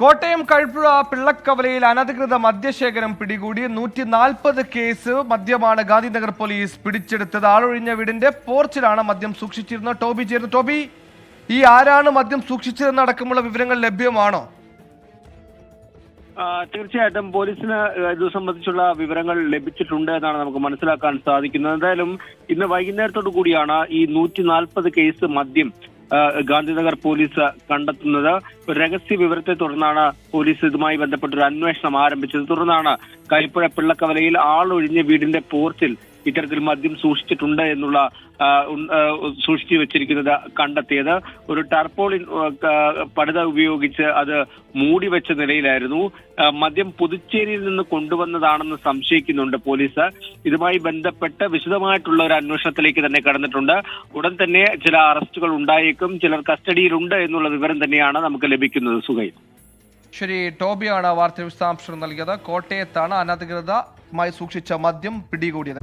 കോട്ടയം കഴുപ്പുഴ പിള്ളക്കവലയിൽ അനധികൃത മദ്യശേഖരം പിടികൂടി നൂറ്റി നാൽപ്പത് കേസ് മദ്യമാണ് ഗാന്ധിനഗർ പോലീസ് പിടിച്ചെടുത്തത്. ആളൊഴിഞ്ഞ വീടിന്റെ പോർച്ചിലാണ് മദ്യം സൂക്ഷിച്ചിരുന്നത് ടോബി ചേർന്ന് ടോബി ഈ ആരാണ് മദ്യം സൂക്ഷിച്ചതെന്നടക്കമുള്ള വിവരങ്ങൾ ലഭ്യമാണോ? തീർച്ചയായിട്ടും പോലീസിന് ഇത് സംബന്ധിച്ചുള്ള വിവരങ്ങൾ ലഭിച്ചിട്ടുണ്ട് എന്നാണ് നമുക്ക് മനസ്സിലാക്കാൻ സാധിക്കുന്നത്. എന്തായാലും ഇന്ന് വൈകുന്നേരത്തോടു കൂടിയാണ് ഈ നൂറ്റി നാൽപ്പത് കേസ് മദ്യം ഗാന്ധിനഗർ പോലീസ് കണ്ടെത്തുന്നത്. രഹസ്യ വിവരത്തെ തുടർന്നാണ് പോലീസ് ഇതുമായി ബന്ധപ്പെട്ട ഒരു അന്വേഷണം ആരംഭിച്ചത്. തുടർന്നാണ് കരിപ്പുഴ പിള്ളക്കവലയിൽ ആളൊഴിഞ്ഞ വീടിന്റെ പോർച്ചിൽ ഇത്തരത്തിൽ മദ്യം സൂക്ഷിച്ചിട്ടുണ്ട് എന്നുള്ള സൂക്ഷിച്ചു വെച്ചിരിക്കുന്നത് കണ്ടെത്തിയത്. ഒരു ടർപോളിൻ പടുത ഉപയോഗിച്ച് അത് മൂടി വെച്ച നിലയിലായിരുന്നു. മദ്യം പുതുച്ചേരിയിൽ നിന്ന് കൊണ്ടുവന്നതാണെന്ന് സംശയിക്കുന്നുണ്ട് പോലീസ്. ഇതുമായി ബന്ധപ്പെട്ട് വിശദമായിട്ടുള്ള ഒരു അന്വേഷണത്തിലേക്ക് തന്നെ കടന്നിട്ടുണ്ട്. ഉടൻ തന്നെ ചില അറസ്റ്റുകൾ ഉണ്ടായേക്കും. ചിലർ കസ്റ്റഡിയിലുണ്ട് എന്നുള്ള വിവരം തന്നെയാണ് നമുക്ക് ലഭിക്കുന്നത്. സുഖൈ ശരി ടോബിയാണ് വാർത്ത വിശദാംശം നൽകിയത്. കോട്ടയത്താണ് അനധികൃതമായി സൂക്ഷിച്ച മദ്യം പിടികൂടിയത്.